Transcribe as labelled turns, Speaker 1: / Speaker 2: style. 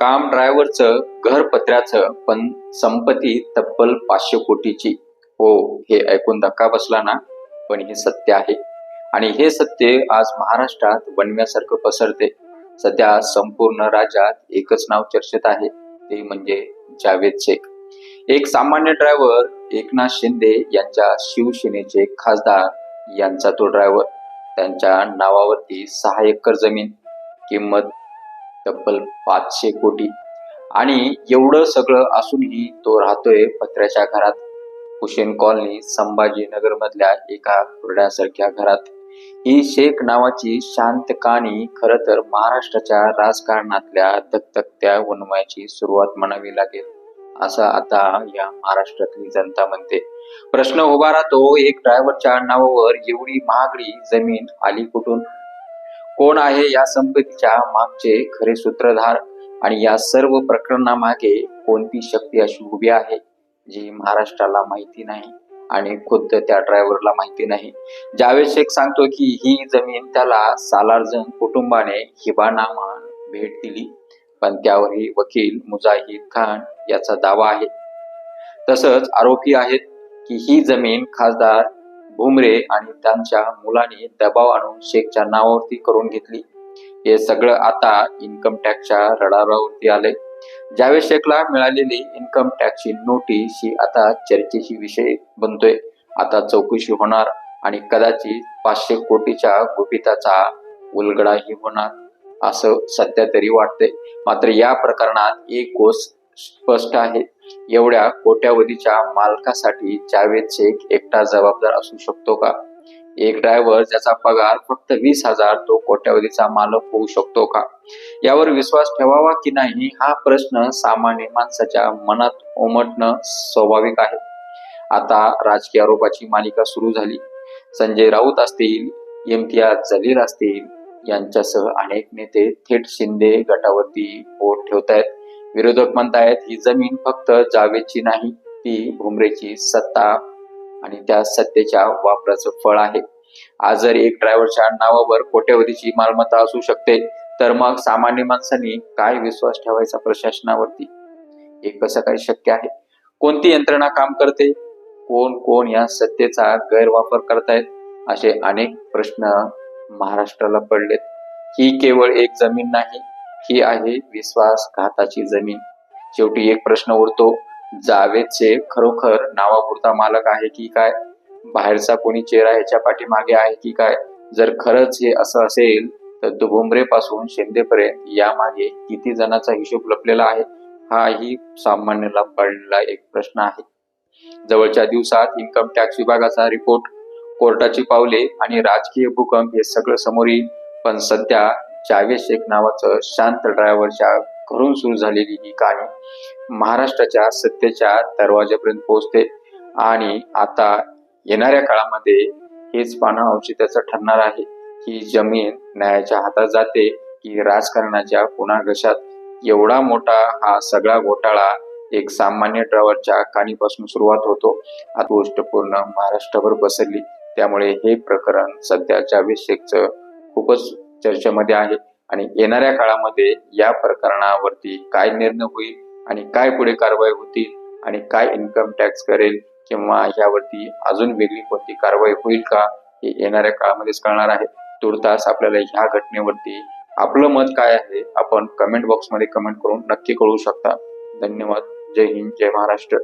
Speaker 1: काम ड्रायव्हरचं घर पत्र्याचं पण संपत्ती तब्बल पाचशे कोटीची. हो हे ऐकून धक्का बसला ना? पण हे सत्य आहे. आणि हे सत्य आज महाराष्ट्रात वनव्यासारखं पसरते. सध्या संपूर्ण राज्यात एकच नाव चर्चेत आहे. ते म्हणजे जावेद शेख. एक सामान्य ड्रायव्हर एकनाथ शिंदे यांच्या शिवसेनेचे खासदार यांचा तो ड्रायव्हर त्यांच्या नावावरती सहा एकर जमीन. किंमत तब्बल पाचशे कोटी. आणि एवढं सगळं असूनही तो राहतोय पत्र्याच्या घरात. हुसेन कॉलनी संभाजीनगर मधल्या एका कुरड्यासारख्या घरात. ही शेख नावाची शांत कहाणी खर तर महाराष्ट्राच्या राजकारणातल्या धकधकत्या वनमयाची सुरुवात म्हणावी लागेल असं आता या महाराष्ट्रातली जनता म्हणते. प्रश्न उभा राहतो एक ड्रायव्हरच्या नावावर एवढी महागडी जमीन आली कुठून? कोण आहे या संपत्तीच्या मागचे खरे सूत्रधार? आणि या सर्व प्रकरणामागे कोणती शक्ती अशी उभी आहे जी महाराष्ट्राला माहिती नाही आणि खुद्द त्या ड्रायव्हरला माहिती नाही? जावेद शेख सांगतो की ही जमीन त्याला सालारजन कुटुंबाने हिबानामा भेट दिली पण त्यावरही वकील मुजाहिद खान याचा दावा आहे. तसंच आरोपी आहेत की ही जमीन खासदार भुमरे आणि त्यांच्या मुलाने दबाव आणून शेखच्या नावावरती करून घेतली. हे सगळं आता इन्कम टॅक्सच्या रडारावरती आले जावेद शेखला मिळालेली इन्कम टॅक्सची नोटीस ही आता चर्चेची विषय बनतोय. आता चौकशी होणार आणि कदाचित पाचशे कोटीच्या गुपिताचा उलगडाही होणार असं सध्या तरी वाटतंय. मात्र या प्रकरणात एक गोष्ट स्पष्ट आहे. एवढ्या कोट्यावधीच्या मालकासाठी जावेद शेख एकटा जबाबदार असू शकतो का? एक ड्रायव्हर ज्याचा पगार फक्त वीस हजार तो कोट्यावधीचा मालक होऊ शकतो का? यावर विश्वास ठेवावा की नाही हा प्रश्न सामान्य माणसाच्या मनात उमटणं स्वाभाविक आहे. आता राजकीय आरोपाची मालिका सुरू झाली. संजय राऊत असतील इम्तियाज जलील असतील यांच्यासह अनेक नेते थेट शिंदे गटावरती बोट ठेवतायत. विरोधक म्हणतायत ही जमीन फक्त जावेची नाही ती भुमरेची सत्ता आणि त्या सत्तेच्या वापराचं फळ आहे. आज जर एक ड्रायव्हरच्या नावावर कोट्यवधीची मालमत्ता असू शकते तर मग सामान्य माणसांनी काय विश्वास ठेवायचा प्रशासनावरती? हे कसं काय शक्य आहे? कोणती यंत्रणा काम करते? कोण कोण या सत्तेचा गैरवापर करतायत? असे अनेक प्रश्न महाराष्ट्राला पडलेत. ही केवळ एक जमीन नाही ही आहे विश्वासघाताची जमीन. शेवटी एक प्रश्न उरतो जावेदचे खरोखर नावापुरता मालक आहे की काय? बाहेरचा कोणी चेहरा ह्याच्या पाठीमागे आहे की काय? जर खरंच हे असं असेल तर दुभुमरे पासून शिंदेपर्यंत यामागे किती जणांचा हिशोब लपलेला आहे? हाही सामान्याला पडलेला एक प्रश्न आहे. जवळच्या दिवसात इन्कम टॅक्स विभागाचा रिपोर्ट कोर्टाची पावले आणि राजकीय भूकंप हे सगळं समोर येईल. पण सध्या जावेद शेख नावाचं शांत ड्रायव्हरच्या घरून सुरू झालेली ही कहाणी महाराष्ट्राच्या सत्तेच्या दरवाजापर्यंत पोहोचते. आणि आता येणाऱ्या काळामध्ये हेच पानं औचित्याचं ठरणार आहे. की जमीन न्यायाच्या हातात जाते की राजकारणाच्या पुन्हा एवढा मोठा हा सगळा घोटाळा एक सामान्य ड्रायव्हरच्या काणीपासून सुरुवात होतो. आज गोष्ट पूर्ण महाराष्ट्रभर पसरली. त्यामुळे हे प्रकरण सध्या जावेद शेखचं खूपच चर्चेमध्ये आहे. आणि येणाऱ्या काळामध्ये या प्रकरणावरती काय निर्णय होईल आणि काय पुढे कारवाई होतील आणि काय इन्कम टॅक्स करेल किंवा यावरती अजून वेगळी कोणती कारवाई होईल का हे येणाऱ्या काळामध्येच कळणार आहे. तुर्तास आपल्याला ह्या घटनेवरती आपलं मत काय आहे आपण कमेंट बॉक्समध्ये कमेंट करून नक्की कळवू शकता. धन्यवाद. जय हिंद जय महाराष्ट्र.